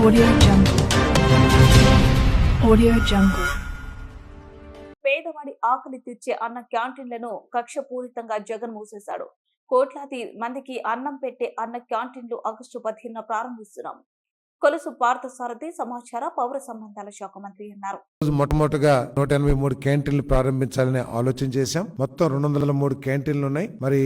Audio Jungle. Audio Jungle. పేదవాడి ఆకలి తీర్చే అన్న క్యాంటీన్లను కక్షపూరితంగా జగన్ మూసేశాడు కోట్లాది మందికి అన్నం పెట్టే అన్న క్యాంటీన్లు ఆగస్టు పదిహేను ప్రారంభిస్తున్నాం కొలుసు పార్థసారథి సమాచార పౌర సంబంధాల శాఖ మంత్రి అన్నారు. మొట్టమొదటిగా నూట ఎనభై మూడు క్యాంటీన్లు ప్రారంభించాలని ఆలోచన చేశాం. మొత్తం రెండు వందల మూడు క్యాంటీన్లు ఉన్నాయి. మరి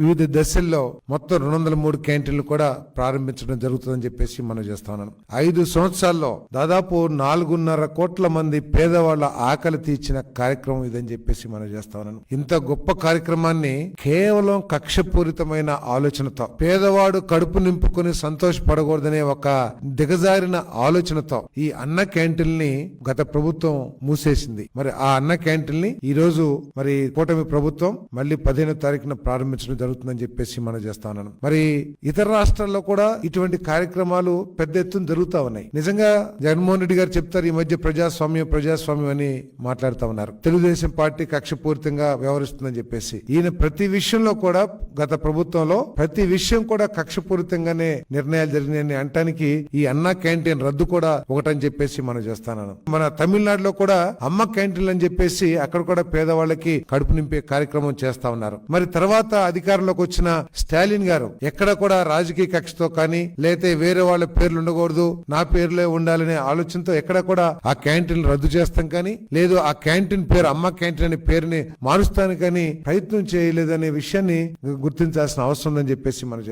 వివిధ దశల్లో మొత్తం రెండు వందల మూడు క్యాంటీన్లు కూడా ప్రారంభించడం జరుగుతుందని చెప్పేసి మనం చేస్తా ఉన్నాను ఐదు సంవత్సరాల్లో దాదాపు నాలుగున్నర కోట్ల మంది పేదవాళ్ళ ఆకలి తీర్చిన కార్యక్రమం ఇదని చెప్పేసి మనం చేస్తా ఉన్నాను ఇంత గొప్ప కార్యక్రమాన్ని కేవలం కక్షపూరితమైన ఆలోచనతో పేదవాడు కడుపు నింపుకొని సంతోషపడకూడదనే ఒక దిగజారిన ఆలోచనతో ఈ అన్న క్యాంటీన్ని గత ప్రభుత్వం మూసేసింది. మరి ఆ అన్న క్యాంటీన్ని ఈ రోజు మరి కూటమి ప్రభుత్వం మళ్ళీ పదిహేనో తారీఖున ప్రారంభించడం జరుగుతుందని చెప్పేసి మనం చేస్తా ఉన్నాను మరి ఇతర రాష్ట్రాల్లో కూడా ఇటువంటి కార్యక్రమాలు పెద్ద ఎత్తున జరుగుతా ఉన్నాయి. నిజంగా జగన్మోహన్ రెడ్డి గారు చెప్తారు ఈ మధ్య ప్రజాస్వామ్యం ప్రజాస్వామ్యం అని మాట్లాడుతా ఉన్నారు. తెలుగుదేశం పార్టీ కక్షపూరితంగా వ్యవహరిస్తుందని చెప్పేసి. ఈయన ప్రతి విషయంలో కూడా గత ప్రభుత్వంలో ప్రతి విషయం కూడా కక్షపూరితంగానే నిర్ణయాలు జరిగినాయని అంటానికి ఈ అన్న క్యాంటీన్ రద్దు కూడా ఒకటని చెప్పేసి మనం చేస్తాను మన తమిళనాడులో కూడా అమ్మ క్యాంటీన్లు అని చెప్పేసి అక్కడ కూడా పేదవాళ్ళకి కడుపు నింపే కార్యక్రమం చేస్తా ఉన్నారు. మరి తర్వాత అధికారంలోకి వచ్చిన స్టాలిన్ గారు ఎక్కడ కూడా రాజకీయ కక్షతో కానీ లేతే వేరే వాళ్ళ పేర్లు ఉండకూడదు నా పేర్లే ఉండాలనే ఆలోచనతో ఎక్కడ కూడా ఆ క్యాంటీన్ రద్దు చేస్తాం కానీ లేదు ఆ క్యాంటీన్ పేరు అమ్మ క్యాంటీన్ అనే పేరుని మారుస్తాను కానీ ప్రయత్నం చేయలేదనే విషయాన్ని గుర్తించాల్సిన అవసరం ఉందని చెప్పేసి మనం